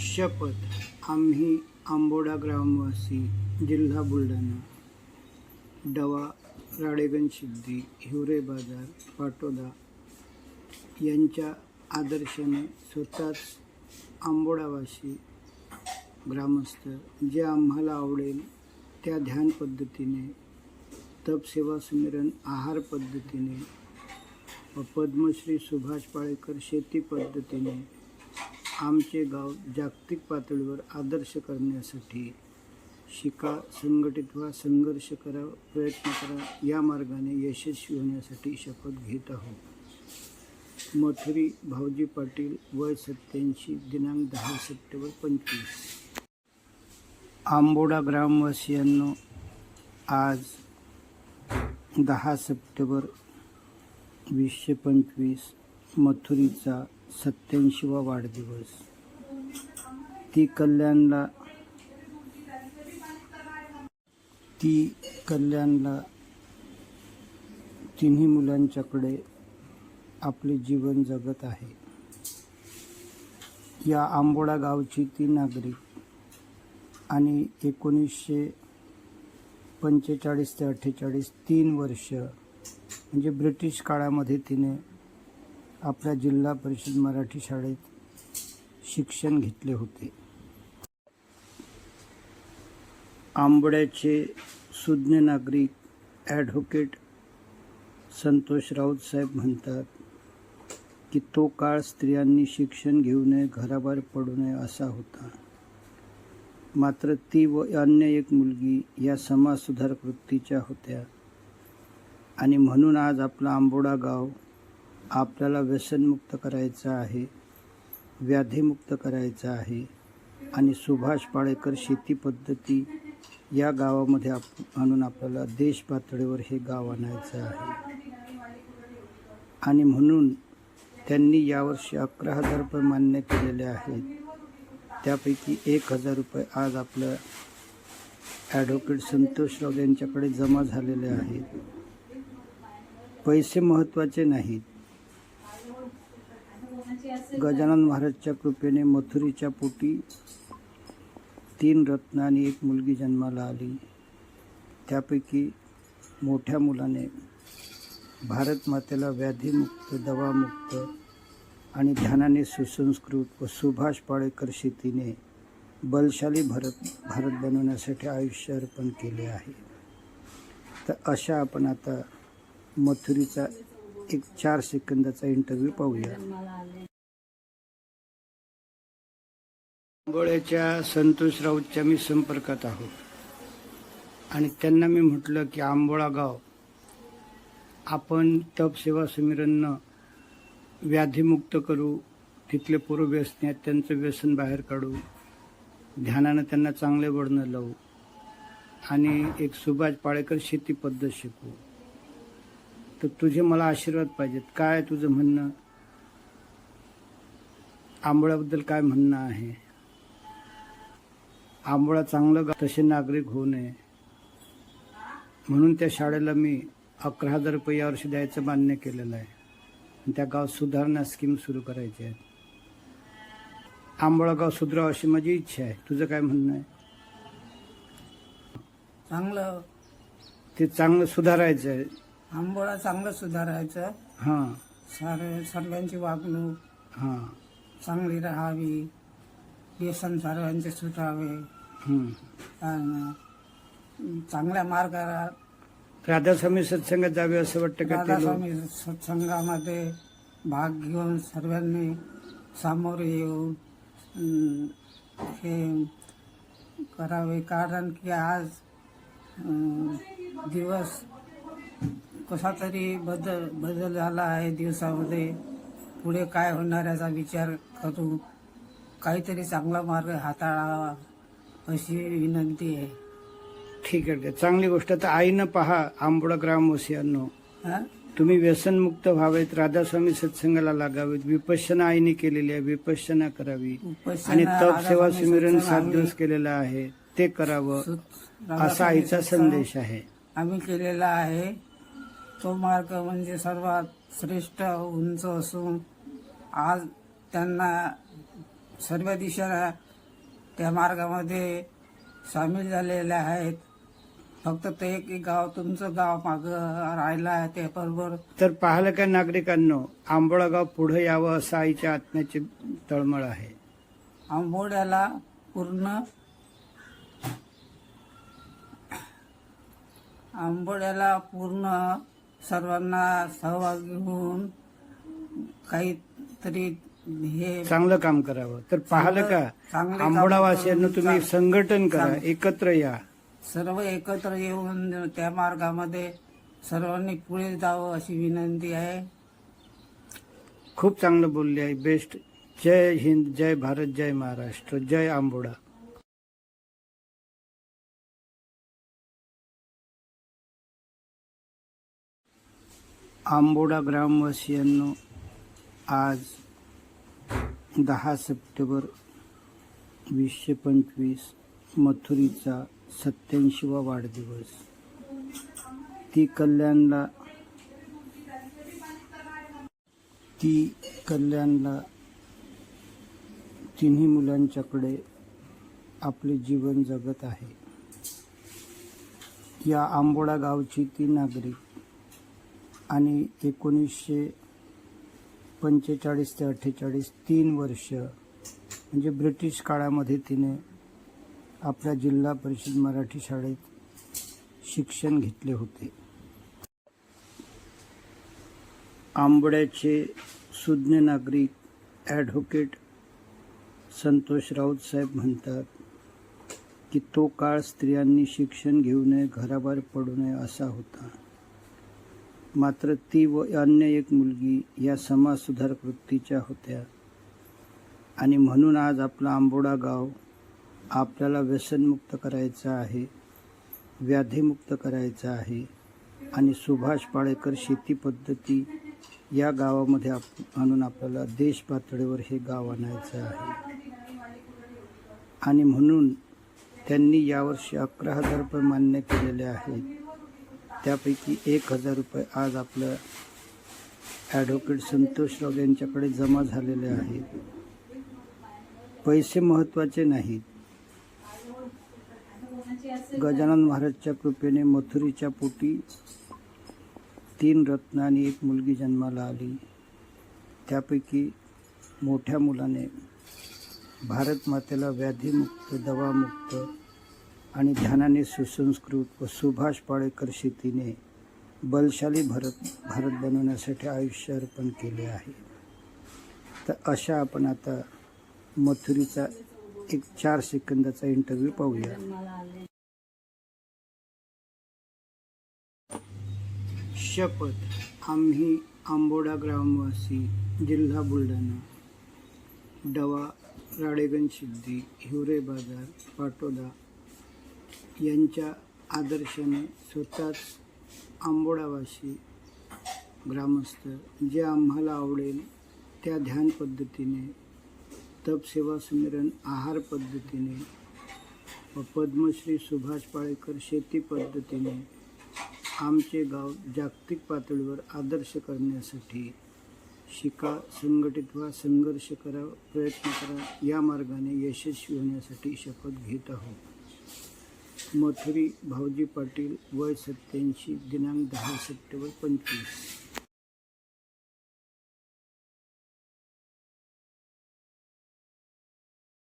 शपथ. आम्ही आंबोडा ग्रामवासी जिल्हा बुलढाणा डवा राडेगंज सिद्धी हिवरे बाजार पाटोदा यांच्या आदर्शाने स्वतःच आंबोडावासी ग्रामस्थ जे आम्हाला आवडेल त्या ध्यान पद्धतीने तपसेवा सुमिरन आहार पद्धतीने व पद्मश्री सुभाष पाळेकर शेती पद्धतीने आमचे गाव जागतिक पातळीवर आदर्श करण्यासाठी शिका संघटित व्हा संघर्ष करा प्रयत्न करा या मार्गाने यशस्वी होण्यासाठी शपथ घेत आहोत. मथुरी भाऊजी पाटील वय सत्याऐंशी दिनांक दहा सप्टेंबर पंचवीस. आंबोडा ग्रामवासियांनो आज दहा सप्टेंबर वीसशे पंचवीस मथुरीचा सत्याऐंशीवा वाढदिवस. ती कल्याणला ती कल्याणला तिन्ही मुलांच्याकडे आपले जीवन जगत आहे. या आंबोडा गावची ती नागरिक आणि एकोणीसशे पंचेचाळीस ते अठ्ठेचाळीस तीन वर्ष म्हणजे ब्रिटिश काळामध्ये तिने आपल्या जिल्हा परिषद मराठी शाळेत शिक्षण घेतले होते. आंबड्याचे सुज्ञ नागरिक ॲडव्होकेट संतोष राऊत साहेब म्हणतात की तो काळ स्त्रियांनी शिक्षण घेऊ नये घराबाहेर पडू नये असा होता. मात्र ती व अन्य एक मुलगी या समाजसुधारक वृत्तीच्या होत्या. आणि म्हणून आज आपला आंबोडा गाव आपल्याला व्यसनमुक्त करायचं आहे व्याधीमुक्त करायचं आहे आणि सुभाष पाळेकर शेती पद्धती या गावामध्ये आप आणून आपल्याला देश पातळीवर हे गाव आणायचं आहे. आणि म्हणून त्यांनी यावर्षी अकरा हजार रुपये मान्य केलेले आहेत. त्यापैकी एक हजार रुपये आज आपलं ॲडव्होकेट संतोषराव यांच्याकडे जमा झालेले आहेत. पैसे महत्त्वाचे नाहीत. गजानन महाराजच्या कृपेने मथुरीच्या पोटी तीन रत्न आणि एक मुलगी जन्माला आली. त्यापैकी मोठ्या मुलाने भारत मातेला व्याधीमुक्त दवामुक्त आणि ध्यानाने सुसंस्कृत व सुभाष पाळेकर शेतीने बलशाली भारत भारत बनवण्यासाठी आयुष्य अर्पण केले आहे. तर अशा आपण आता मथुरीचा एक चार सेकंदाचा इंटरव्ह्यू पाहूया. आंबोळ्याच्या संतोष राऊतच्या मी संपर्कात आहोत. आणि त्यांना मी म्हटलं की आंबोळा गाव आपण तप सेवा व्याधीमुक्त करू तिथले पूर्व व्यसने आहेत त्यांचं व्यसन बाहेर काढू ध्यानानं त्यांना चांगले वळणं लावू आणि एक सुभाष पाळेकर शेती पद्धत शिकवू तर तुझे मला आशीर्वाद पाहिजेत. काय तुझं म्हणणं? आंबोळ्याबद्दल काय म्हणणं आहे? आंबोळा चांगलं गाव तसे नागरिक होऊ नये. म्हणून त्या शाळेला मी अकरा हजार रुपये यावर्षी द्यायचं मान्य केलेलं आहे. आणि त्या गाव सुधारणा स्कीम सुरू करायची आहे. आंबोळा गाव सुधारावं अशी माझी इच्छा आहे. तुझं काय म्हणणं आहे? चांगलं. ते चांगलं सुधारायचं आहे. आंबोळा चांगलं सुधारायचं. हां. सारे सर्वांची वागणूक हां. चांगली राहावी व्यसन सर्वांचे सुटावे. आणि चांगल्या मार्गाला राधास्वामी सत्संगात जावे असं वाटतं का ते लोक? राधास्वामी सत्संगामध्ये भाग घेऊन सर्वांनी सामोरे येऊन अं, हे करावे. कारण की आज अं, दिवस कसा तरी बदल बदल झाला आहे दिवसामध्ये. पुढे काय होणार याचा विचार करू. काहीतरी चांगला मार्ग हाताळावा अशी विनंती आहे. ठीक आहे ठीक आहे. चांगली गोष्ट. तर आईनं पहा आंबोडा ग्रामवासियांनो. हा? तुम्ही व्यसनमुक्त व्हावेत राधास्वामी सत्संगाला लागावेत. विपश्यना आईने केलेली आहे विपश्यना करावी. उपासना, आणि तप सेवा सुमिरन सात दिवस केलेलं आहे ते करावं असा आईचा संदेश आहे. आम्ही केलेला आहे. तो मार्ग म्हणजे सर्वात श्रेष्ठ उंच असून आज त्यांना सर्व दिशा त्या मार्गामध्ये सामील झालेले आहेत. फक्त ते एक गाव तुमचं गाव मागं राहिलं आहे ते बरोबर. तर पाहिलं का नागरिकांनो आंबोळा गाव पुढे यावं असं आईच्या आत्म्याची तळमळ आहे. आंबोड्याला पूर्ण आंबोड्याला पूर्ण सर्वांना सहभागी होऊन काहीतरी हे चांगलं काम करावं. तर पाहिलं का? चांगले काम आंबोडावासियांना करून तुम्ही संघटन करा एकत्र या. सर्व एकत्र येऊन त्या मार्गामध्ये सर्वांनी पुढे जावं अशी विनंती आहे. खूप चांगलं बोलले आहे. बेस्ट. जय हिंद जय भारत जय महाराष्ट्र जय आंबोडा. आंबोडा ग्रामवासियांनो आज दहा सप्टेंबर वीसशे पंचवीस मथुरीचा सत्याऐंशीवा वाढदिवस. ती कल्याणला ती कल्याणला तिन्ही मुलांच्याकडे आपले जीवन जगत आहे. या आंबोडा गावची ती नागरिक आणि एकोणीसशे पंचेचाळीस ते अठ्ठेचाळीस तीन वर्ष म्हणजे ब्रिटिश काळामध्ये तिने आपल्या जिल्हा परिषद मराठी शाळेत शिक्षण घेतले होते. आंबड्याचे सुज्ञ नागरिक ॲडव्होकेट संतोष राऊत साहेब म्हणतात की तो काळ स्त्रियांनी शिक्षण घेऊ नये घराबाहेर पडू नये असा होता. मात्र ती व अन्य एक मुलगी या समाजसुधारक वृत्तीच्या होत्या. आणि म्हणून आज आपला आंबोडा गाव आपल्याला व्यसनमुक्त करायचं आहे व्याधीमुक्त करायचं आहे आणि सुभाष पाळेकर शेती पद्धती या गावामध्ये आप आणून आपल्याला देश पातळीवर हे गाव आणायचं आहे. आणि म्हणून त्यांनी यावर्षी अकरा हजार रुपये मान्य केलेले आहेत. त्यापैकी एक हजार रुपये आज आपलं ॲडव्होकेट संतोषराव यांच्याकडे जमा झालेले आहेत. पैसे महत्त्वाचे नाहीत. गजानन महाराजच्या कृपेने मथुरीच्या पोटी तीन रत्न आणि एक मुलगी जन्माला आली. त्यापैकी मोठ्या मुलाने भारत मातेला व्याधीमुक्त दवामुक्त आणि ध्यानाने सुसंस्कृत व सुभाष पाळेकर शेतीने बलशाली भारत भारत बनवण्यासाठी आयुष्य अर्पण केले आहे. तर अशा आपण आता मथुरीचा एक चार सेकंदाचा इंटरव्ह्यू पाहूया. शपथ आम्ही आंबोडा ग्रामवासी जिल्हा बुलढाणा. डवा राळेगण सिद्धी हिवरे बाजार पाटोदा यांच्या आदर्शाने स्वतःच आंबोडावाशी ग्रामस्थ जे आम्हाला आवडेल त्या ध्यान पद्धतीने तपसेवा सुमिरन आहार पद्धतीने व पद्मश्री सुभाष पाळेकर शेती पद्धतीने आमचे गाव जागतिक पातळीवर आदर्श करण्यासाठी शिका संघटित व्हा संघर्ष करा प्रयत्न करा या मार्गाने यशस्वी होण्यासाठी शपथ घेत आहोत. मथुरी भाऊजी पाटील वय सत्याऐंशी दिनांक दहा सप्टेंबर पंचवीस.